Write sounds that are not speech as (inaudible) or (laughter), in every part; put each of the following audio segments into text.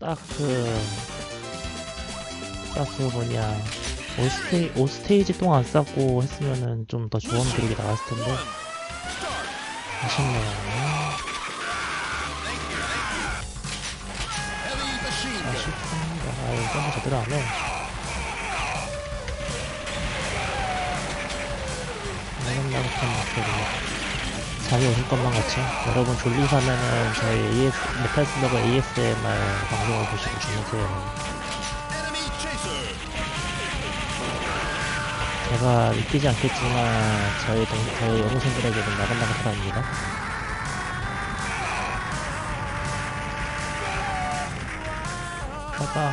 딱 그, 딱그 뭐냐, 5스테이, 5스테이지 동안 안 쌓고 했으면은 좀 더 좋은 기록이 나왔을 텐데, 아쉽네요. 아쉽습니다. 아, 이거 제대로 안 해. 나긋나긋한 목소리. 잠이 오실 것만 같죠? 여러분 졸리사면은 저희 AS, 메탈 슬러그 ASMR 방송을 보시고 주무세요. 제가 믿기지 않겠지만 저희 동, 저희 여동생들에게는 나긋나긋합니다. 가방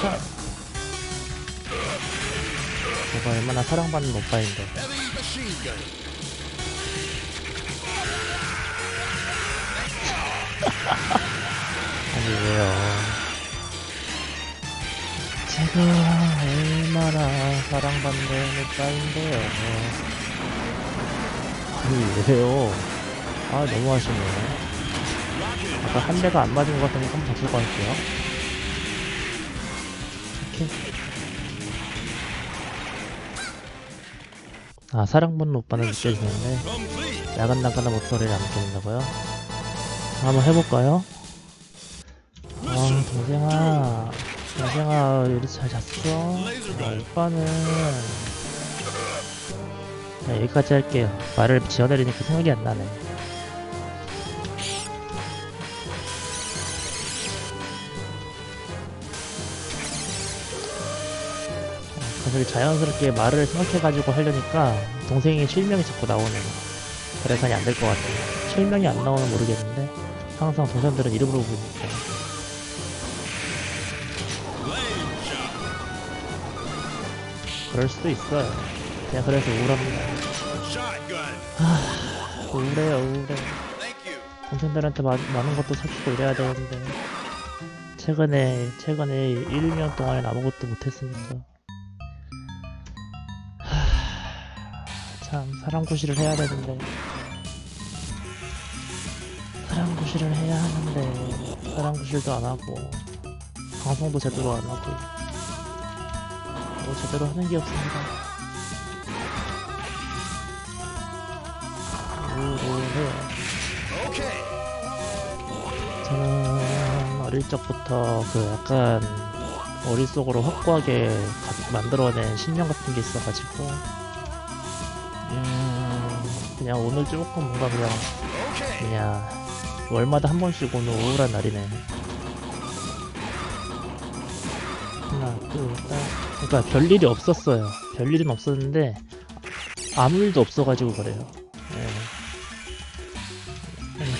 차 제가 얼마나 사랑받는 오빠인데 아니 왜요. 제가 얼마나 사랑받는 오빠인데요. 아니 왜요. 아 너무 하시네. 아까 한 대가 안 맞은 것 같으니 한번 것 같아요. 이렇게. 아 사랑받는 오빠는 느껴지는데 야간나간한 목소리를 안 들린다고요? 한번 해볼까요? 아 동생아 동생아 우리 잘 잤어? 아, 오빠는 자, 여기까지 할게요 말을 지어내리니까 생각이 안 나네 갑자기 자연스럽게 말을 생각해가지고 하려니까 동생이 실명이 자꾸 나오네요. 그래서 안될 것 같아요. 실명이 안 나오면 모르겠는데 항상 동생들은 이름으로 부르니까. 그럴 수도 있어요. 그냥 그래서 우울합니다. 우울해요, 우울해. 동생들한테 마, 많은 것도 사주고 이래야 되는데 최근에 최근에 1년 동안 아무것도 못했으니까 참 사랑구실을 해야 되는데 사랑구실을 해야 하는데 사랑구실도 안 하고 방송도 제대로 안 하고 뭐 제대로 하는 게 없습니다. 우울해요. 저는 어릴 적부터 그 약간 머릿속으로 확고하게 가- 만들어낸 신념 같은 게 있어가지고 음 그냥 오늘 조금 뭔가 그냥 그냥 월마다 한 번씩 오는 우울한 날이네. 하나 둘셋. 그러니까 별일이 없었어요. 별일은 없었는데 아무 일도 없어가지고 그래요. 예.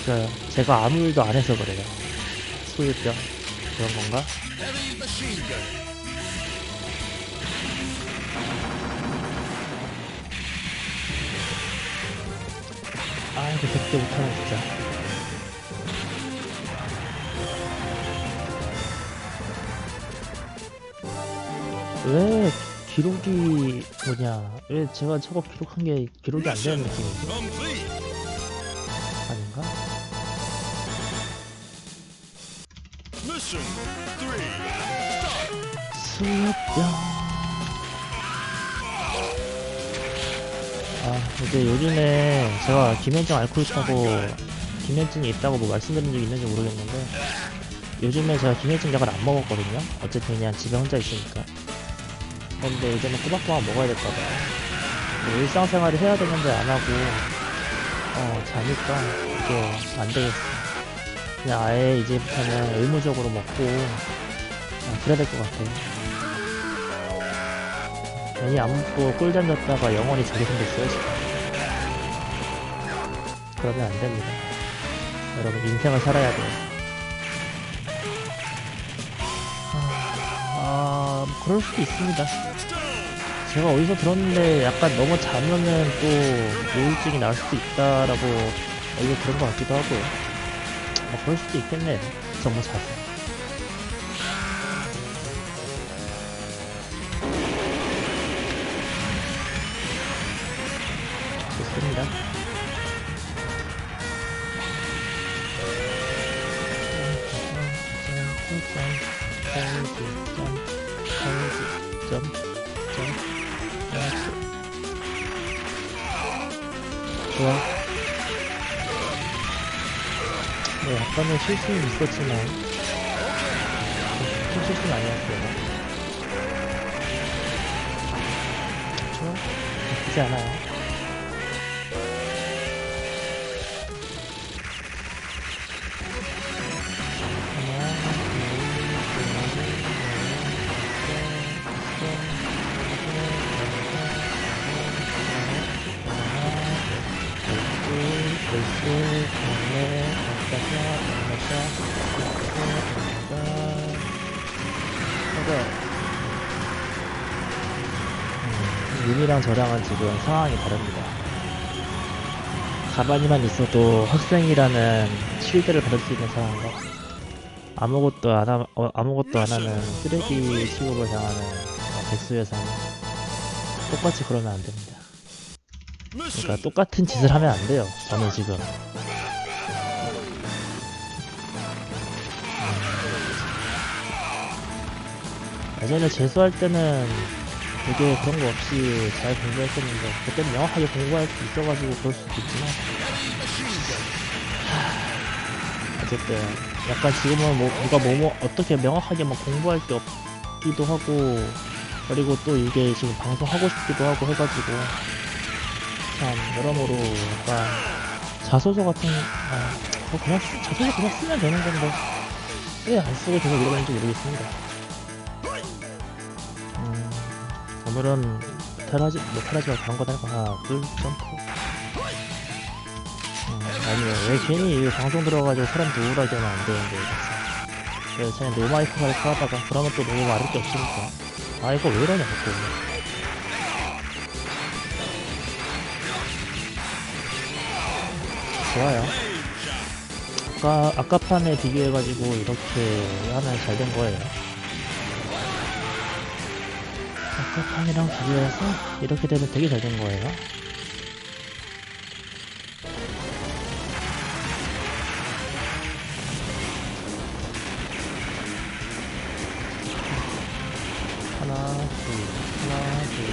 그러니까 제가 아무 일도 안 해서 그래요. 소유병. 그런 건가? 아 이거 100대 못하네 진짜 왜 기록이 뭐냐? 왜 제가 저거 기록한 게 기록이 안 되는 느낌이지? 아닌가? 수병. 아 이제 요즘에 제가 김현정 앓고 있다고 김현증이 있다고 뭐 말씀드린 적이 있는지 모르겠는데 요즘에 제가 김현증 약을 안 먹었거든요. 어쨌든 그냥 집에 혼자 있으니까 근데 이제는 꼬박꼬박 먹어야 될까봐 뭐 일상생활을 해야 되는데 안 하고 어 자니까 이게 안 되겠어 그냥 아예 이제부터는 의무적으로 먹고 아, 그래야 될 것 같아요. 괜히 안 먹고 꿀잠 잤다가 영원히 자게 생겼어요 지금. 그러면 안 됩니다. 여러분 인생을 살아야 돼요 그럴 수도 있습니다. 제가 어디서 들었는데 약간 너무 자면은 또 우울증이 날 수도 있다라고 어디서 들은 것 같기도 하고요. 뭐 그럴 수도 있겠네요. 너무 자서 jump, relax. 좋아. 네, 약간의 실수는 있었지만, 큰 실수는 아니었어요. 좋아. 나쁘지 않아요. 윤이랑 저랑은 지금 상황이 다릅니다. 가만히만 있어도 학생이라는 쉴드를 받을 수 있는 상황과 아무것도 안, 하, 어, 아무것도 안 하는 쓰레기 취급을 당하는 어, 백수여사는 똑같이 그러면 안 됩니다. 그러니까 똑같은 짓을 하면 안 돼요. 저는 지금. 음. 예전에 재수할 때는 되게 그런 거 없이 잘 공부했었는데 그때는 명확하게 공부할 수 있어가지고 그럴 수도 있지만 하... 어쨌든 약간 지금은 뭐 누가 뭐뭐 어떻게 명확하게 막 공부할 게 없기도 하고 그리고 또 이게 지금 방송하고 싶기도 하고 해가지고 참 여러모로 약간 자소서 같은 아, 뭐 그냥 쓰- 자소서 그냥 쓰면 되는 건데 왜안 쓰고 계속 이러는지 모르겠습니다. 음, 오늘은 뭐 테라지가 다른 거다 하나 둘 점프. 음, 아니요. 왜 괜히 이 방송 들어가지고 사람들 우울하게 하면 안 되는데 그래서 그냥 노마이크 할까 하다가 그러면 또 너무 말할 게 없으니까. 아 이거 왜 이러냐 자꾸 좋아요. 아까 아까 판에 비교해가지고 이렇게 하면 잘 된 거예요. 아까 판이랑 비교해서 이렇게 되면 되게 잘 된 거예요. 하나, 둘, 하나, 둘,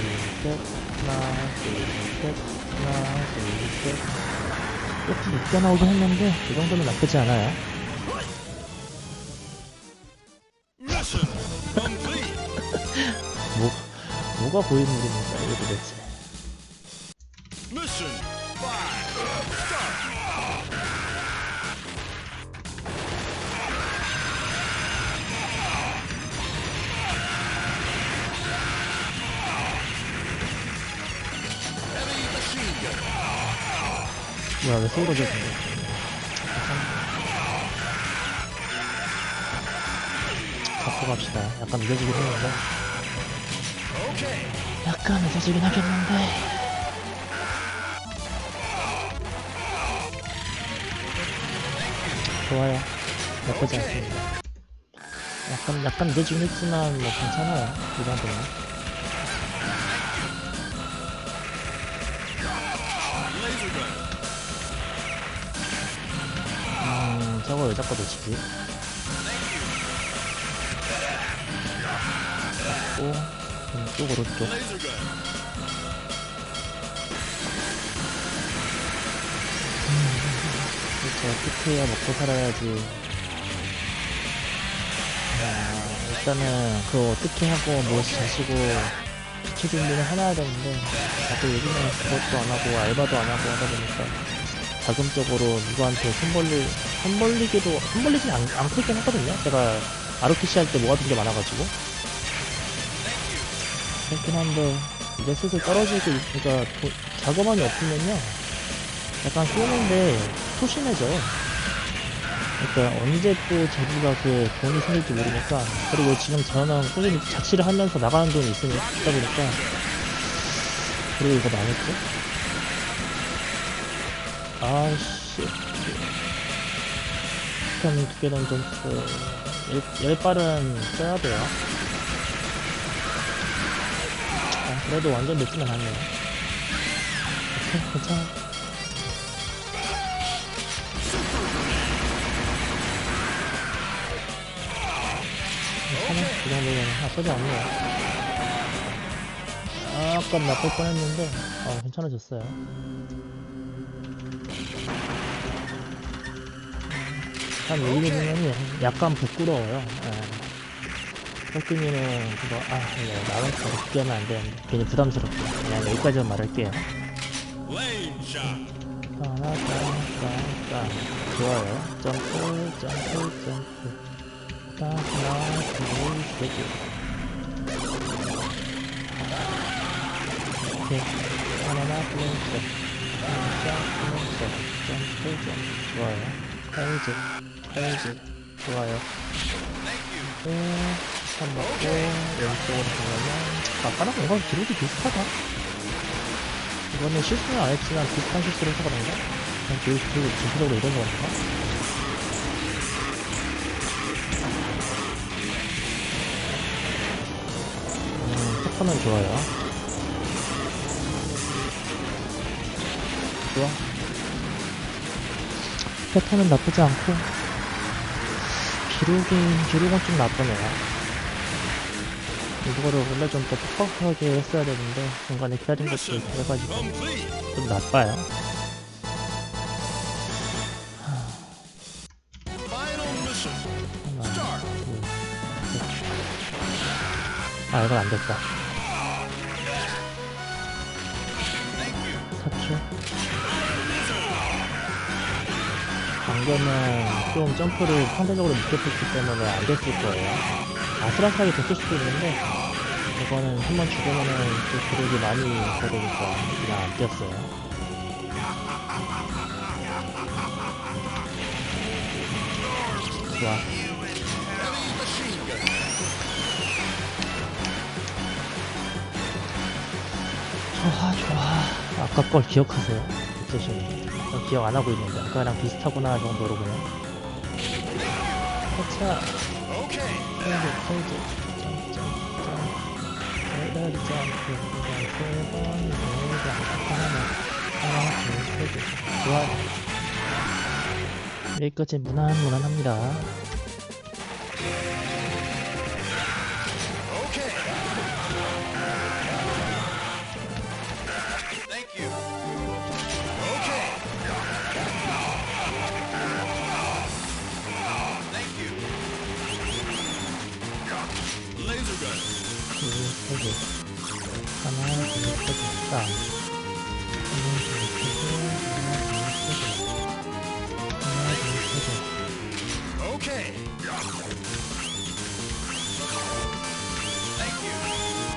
셋, 하나, 둘, 셋, 하나, 둘, 셋. 조금 늦게 나오긴 했는데 이 정도면 나쁘지 않아요. (laughs) 뭐 뭐가 고인물입니까 이게 도대체? 야왜좀 잡고 갑시다. 약간 늦어지긴 했는데. 약간 늦어지긴 하겠는데 좋아요. 나쁘지 않습니다. 약간 약간 늦어지긴 했지만 뭐 괜찮아요. 이 정도면. 저거 왜 자꾸 놓치지? 잡고 왼쪽 오른쪽. 그렇죠. 어떻게 해야 먹고 살아야지. 아, 일단은 그거 어떻게 하고 무엇이 자시고 기초 준비를 해놔야 되는데 자꾸 요즘에 그것도 안 하고 알바도 안 하고 하다 보니까 자금적으로 누구한테 손 벌리 손 벌리기도 손 벌리진 않, 않고 있긴 하거든요. 제가 ROTC 할때 모아둔 게 많아가지고 그렇긴 한데 이제 슬슬 떨어지고 있- 그러니까 도- 자금원이 없으면요 약간 쏘는데 소심해져요. 그러니까 언제 또 자기가 그 돈이 생길지 모르니까 그리고 지금 저는 꾸준히 자취를 하면서 나가는 돈이 있으니까 보니까 그리고 이거 망했죠? 아씨 스팸 두개 던졌어 열, 열 발은 써야 돼요 아, 그래도 완전 늦지는 않네요 괜찮아 괜찮아. 그 정도면 나쁘지 않네요. 약간 나쁠 뻔했는데, 어, 괜찮아졌어요. 한 웨이드님은 약간 부끄러워요. 예. 혁균이는 그거, 아, 네, 나랑 하면 안 되는데, 괜히 부담스럽게. 그냥 여기까지만 말할게요. Shot. 따라따라따라. 좋아요. 점프, 점프, 점프. 하나, 둘, 셋. 오케이. 하나, 둘, 셋. 하나, 둘, 셋. 점프, 점프. 좋아요. 페이지, 페이지. 좋아요. 네, 한 먹고, 왼쪽으로 가면, 아까랑 뭔가 기록이 비슷하다. 이거는 실수는 안 했지만 비슷한 실수를 해서 그런가? 그냥 기록, 기록, 전체적으로 이런 건가? 음, 패턴은 좋아요. 좋아. 패턴은 나쁘지 않고, 기록이, 기록은 좀 나쁘네요. 이거를 원래 좀더 뻑뻑하게 했어야 되는데, 중간에 기다린 것도 Complete. 좀 나빠요. 아, 이건 안 됐다. Thank you. 사출. 방금은 좀 점프를 상대적으로 늦게 했기 때문에 안 됐을 거예요. 아슬아슬하게 됐을 수도 있는데, 이거는 한 번 죽으면은 또 기록이 많이 되니까 그냥 안 뛰었어요. 좋아. 좋아, 좋아. 아까 걸 기억하세요. 저 기억 안 하고 있는데, 아까랑 비슷하구나 정도로 그냥. 해차, 네. 좋아요. 여기까지 무난무난합니다.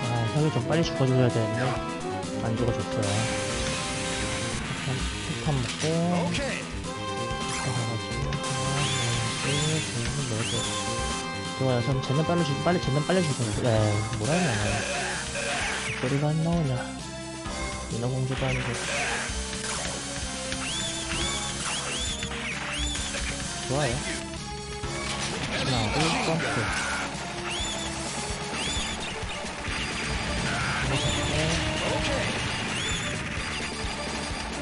아, 혁이 좀 빨리 죽어줘야 되는데, 안 죽어줬어요. 폭탄, 먹고, 셋, 넷, 넷. 좋아요. 전 쟤는 빨리 죽, 빨리 쟤는 빨리 죽어요. 네, 뭐라 해야 되나. 소리가 안 나오냐. 인어공주도 아니고. 좋아요. 둘, 점프.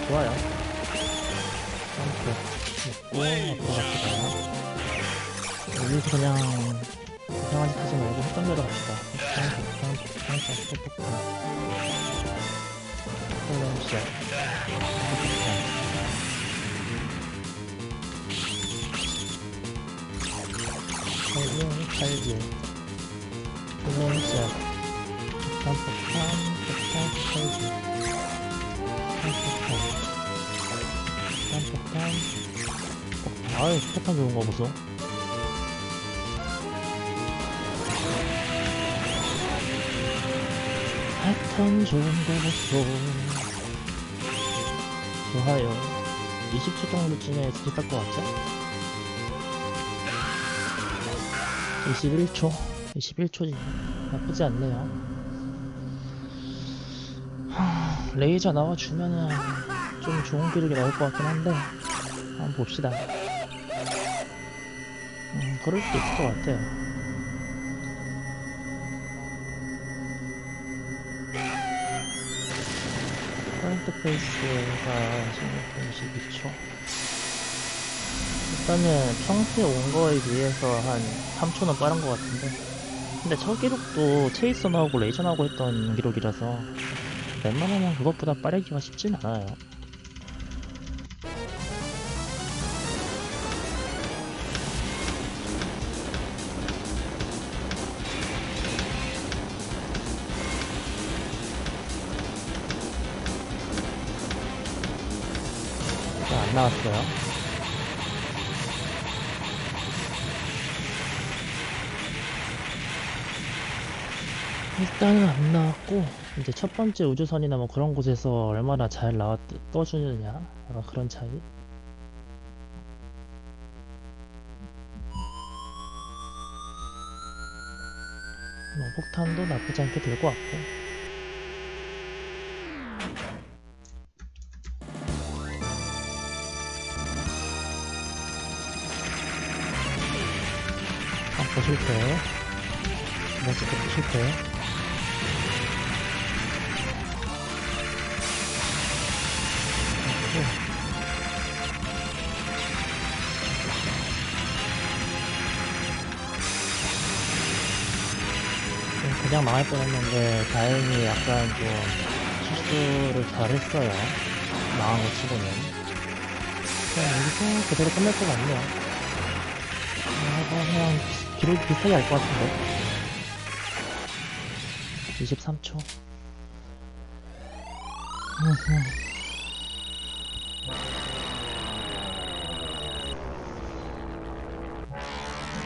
좋아요. 점프. 먹고, 앞으로 갑시다. 여기서 그냥, 이상한 짓 하지 말고 했던 대로 갑시다. 폭탄, 폭탄, 폭탄, 점프, 폭탄. 콜럼시아. 폭탄. 칼질, 칼질. 콜럼시아. 폭탄, 폭탄, 폭탄, 칼질. 폭탄, 폭탄. 폭탄, 폭탄. 아유, 폭탄 좋은 거 보소. 거 보소. 좋아요. 20초 정도쯤에 스킵할 것 같죠? 21초. 21초지. 나쁘지 않네요. 하, 레이저 나와주면은 좀 좋은 기록이 나올 것 같긴 한데, 한번 봅시다. 음, 그럴 수도 있을 것 같아요. 커런트 페이스가 16분 12초. 일단은 평소에 온 거에 비해서 한 3초는 빠른 것 같은데, 근데 저 기록도 체이서 나오고 레이저 나오고 했던 기록이라서 웬만하면 그것보다 빠르기가 쉽진 않아요. 나왔어요. 일단은 안 나왔고 이제 첫 번째 우주선이나 뭐 그런 곳에서 얼마나 잘 나왔 떠주느냐 약간 그런 차이 뭐 폭탄도 나쁘지 않게 들고 왔고 한번 실패 두 번째 것도 실패 좀 그냥 망할 뻔했는데 다행히 약간 좀 실수를 잘했어요. 망한 거 치고는. 그냥 여기서 그대로 끝날 것 같네요. 아, 그 냥 기록이 비슷하게 할 것 같은데. 23초. (laughs)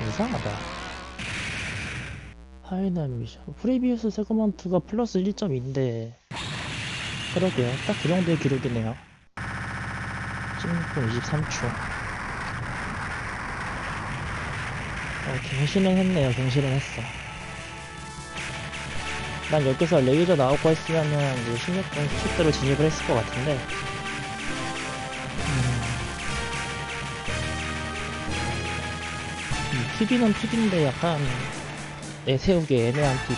이상하다. 파이널 미션. 프리비우스 세그먼트가 플러스 1.2인데. 그러게요. 딱 그 정도의 기록이네요. 16분 23초. 어, 경신은 했네요. 경신은 했어. 난 여기서 레이저 나오고 했으면은 이제 16분 10대로 진입을 했을 것 같은데. 음, TV는 TV인데 약간 내세우기 애매한 TV.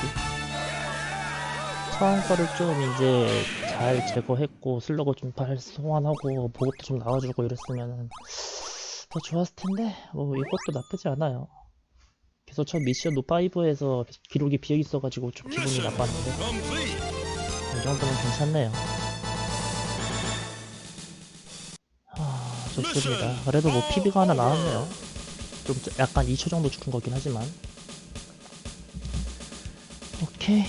처음 거를 좀 이제 잘 제거했고 슬러그 좀 잘 소환하고 보급도 좀 나와주고 이랬으면은 더 좋았을 텐데 뭐 이것도 나쁘지 않아요. 그래서 저 미션 노5에서 기록이 비어 있어가지고 좀 기분이 나빴는데. 이 정도면 괜찮네요. 아, 좋습니다. 그래도 뭐 PB가 하나 나왔네요. 좀 약간 2초 정도 죽은 거긴 하지만. 오케이.